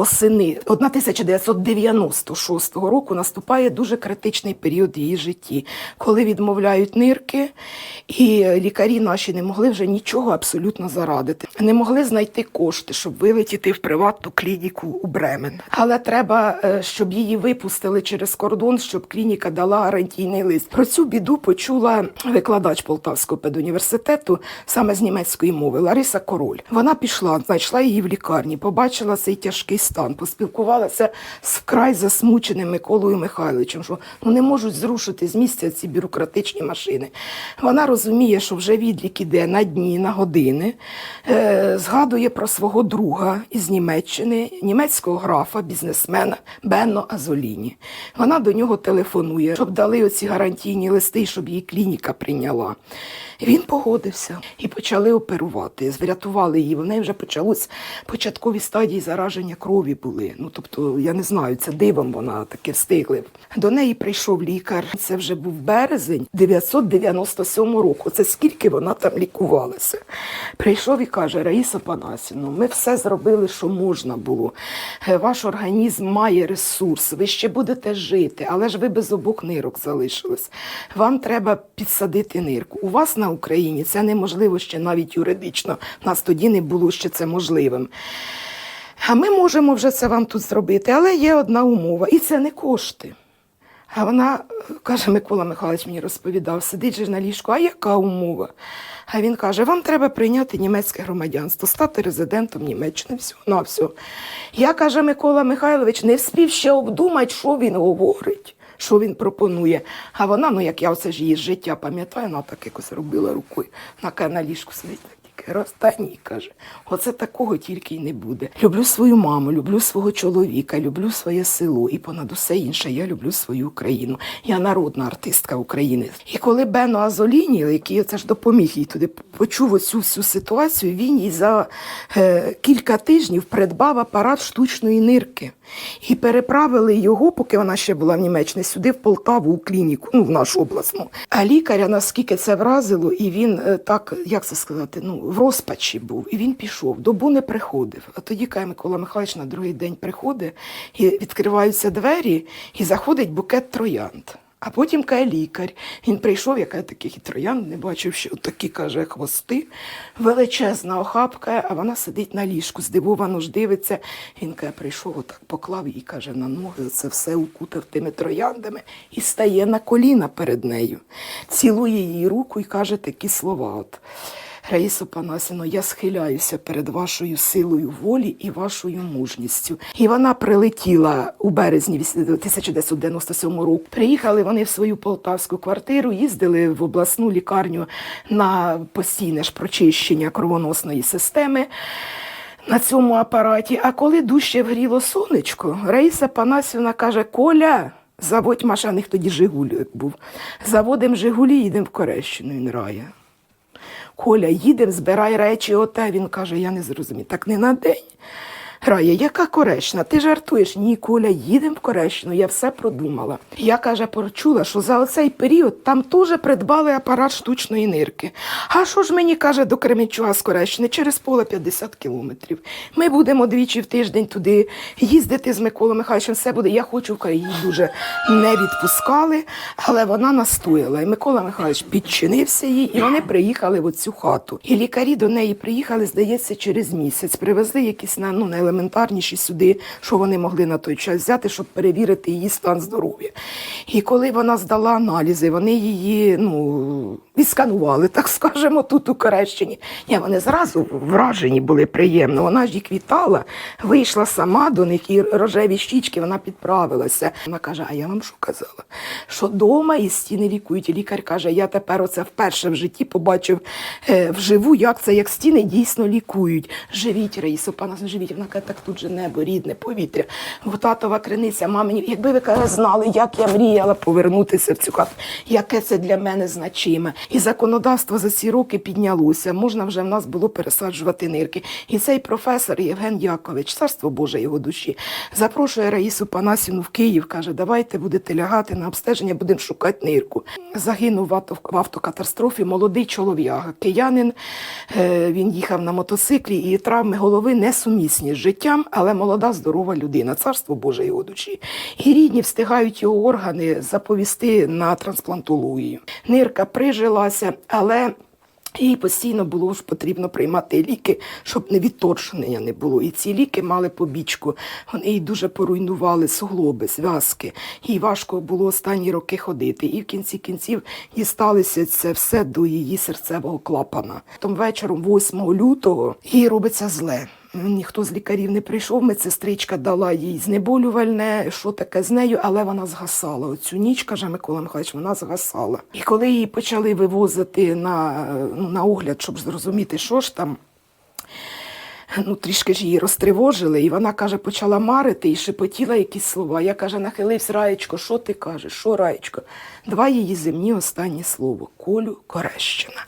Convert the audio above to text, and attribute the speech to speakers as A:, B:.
A: восени 1996 року наступає дуже критичний період її житті, коли відмовляють нирки, і лікарі наші не могли вже нічого абсолютно зарадити. Не могли знайти кошти, щоб вилетіти в приватну клініку у Бремен. Але треба, е, щоб її випустили через кордон, щоб клініка дала гарантійний лист. Про цю біду почула викладач Полтавського педуніверситету саме з німецької мови Лариса Король. Вона пішла, знайшла її в лікарні, побачила цей тяжкий стан, поспілкувалася з вкрай засмученим Миколою Михайловичем, що ну не можуть зрушити з місця ці бюрократичні машини. Вона розуміє, що вже відлік іде на дні, на години. Е, згадує про свого друга із Німеччини, німецького графа, бізнесмена Бенно Азоліні. Вона до нього телефонує, щоб дали оці гарантійні листи, щоб її клініка прийняла. Він погодився і почали оперувати. Врятували її. В неї вже почалось початкові стадії зараження крові були. Ну тобто, я не знаю, це дивом вона таки встигли. До неї прийшов лікар. Це вже був березень 997 року. Це скільки вона там лікувалася. Прийшов і каже: Раїса Панасівна, ми все зробили, що можна було. Е, Ваш організм має ресурс, ви ще будете жити, але ж ви без обох нирок залишились. Вам треба підсадити нирку. У вас на Україні це неможливо ще навіть юридично. Нас тоді не було ще це можливим. А ми можемо вже це вам тут зробити, але є одна умова, і це не кошти. А вона каже, Микола Михайлович мені розповідав, сидить же на ліжку, а яка умова? А він каже: вам треба прийняти німецьке громадянство, стати резидентом Німеччини всього на всього. Я каже, Микола Михайлович, не вспів ще обдумати, що він говорить, що він пропонує. А вона, ну як я оце ж її життя пам'ятаю, вона так якось робила рукою, на на ліжку сидить. Тільки раз каже, оце такого тільки й не буде. Люблю свою маму, люблю свого чоловіка, люблю своє село і понад усе інше я люблю свою Україну. Я народна артистка України. І коли Бено Азоліні, який оце ж допоміг їй туди, почув оцю всю ситуацію, він їй за е, кілька тижнів придбав апарат штучної нирки. І переправили його, поки вона ще була в Німеччині, сюди в Полтаву у клініку, ну в нашу обласну. А лікаря наскільки це вразило, і він е, так, як це сказати, ну в розпачі був. І він пішов, добу не приходив. А тоді каже Микола Михайлович на другий день приходить, і відкриваються двері, і заходить букет троянд. А потім каже лікар. Він прийшов, я каже, таких і троянд не бачив, що такі каже хвости, величезна охапка, а вона сидить на ліжку, здивовано ж дивиться. Він каже, прийшов, отак поклав її, каже, на ноги, це все укутав тими трояндами і стає на коліна перед нею, цілує її руку і каже такі слова. От. Раїсо Панасіно, я схиляюся перед вашою силою волі і вашою мужністю. І вона прилетіла у березні 1997 року. Приїхали вони в свою полтавську квартиру, їздили в обласну лікарню на постійне ж прочищення кровоносної системи. На цьому апараті, а коли дужче вгріло сонечко, Раїса Панасівна каже: Коля, заводь Маша, в них тоді Жигулі був. Заводимо Жигулі, їдемо в Корещину, він рає. Коля, їде, збирай речі, оте. Він каже, я не зрозумів. Так не на день. Рая, яка Корещина? Ти жартуєш? Ні, Коля, їдемо в Корещину, я все продумала. Я каже, почула, що за оцей період там теж придбали апарат штучної нирки. А що ж мені каже до Кременчуга з Корещини? Через поле 50 кілометрів. Ми будемо двічі в тиждень туди їздити з Миколою Михайловичем. Все буде. Я хочу, каже, її дуже не відпускали, але вона настояла. І Микола Михайлович підчинився їй, і вони приїхали в оцю хату. І лікарі до неї приїхали, здається, через місяць. Привезли якісь на ну найелементарніші сюди, що вони могли на той час взяти, щоб перевірити її стан здоров'я. І коли вона здала аналізи, вони її ну відсканували, так скажемо, тут у Корещині. Ні, вони зразу вражені були приємно. Вона ж їх вітала, вийшла сама до них і рожеві щічки, вона підправилася. Вона каже: А я вам що казала? Що дома і стіни лікують. І лікар каже, я тепер оце вперше в житті побачив е, вживу, як це, як стіни дійсно лікують. Живіть, Раїсо, пана, живіть. Вона каже, так тут же небо, рідне, повітря. В татова криниця, мамині, якби ви каже, знали, як я мріяла повернутися в цю хату, яке це для мене значиме. І законодавство за ці роки піднялося. Можна вже в нас було пересаджувати нирки. І цей професор Євген Якович, царство Боже його душі, запрошує Раїсу Панасіну в Київ, каже, давайте будете лягати на обстеження, будемо шукати нирку. Загинув в авто- в автокатастрофі молодий чолов'яга, киянин. Е, Він їхав на мотоциклі і травми голови несумісні з життям, але молода, здорова людина, царство Боже його душі. І рідні встигають його органи заповісти на трансплантологію. Нирка прижилася, але їй постійно було ж потрібно приймати ліки, щоб не відторження не було. І ці ліки мали побічку. Вони їй дуже поруйнували суглоби, зв'язки. Їй важко було останні роки ходити. І в кінці кінців дісталося це все до її серцевого клапана. Том вечором, 8 лютого, їй робиться зле. Ніхто з лікарів не прийшов, медсестричка дала їй знеболювальне, що таке з нею, але вона згасала. Оцю ніч, каже Микола Михайлович, вона згасала. І коли її почали вивозити на, ну, на огляд, щоб зрозуміти, що ж там, ну, трішки ж її розтривожили, і вона каже, почала марити і шепотіла якісь слова. Я каже, нахилився, Раєчко, що ти кажеш? Що, Раєчко? Два її земні останні слово Колю Корещина.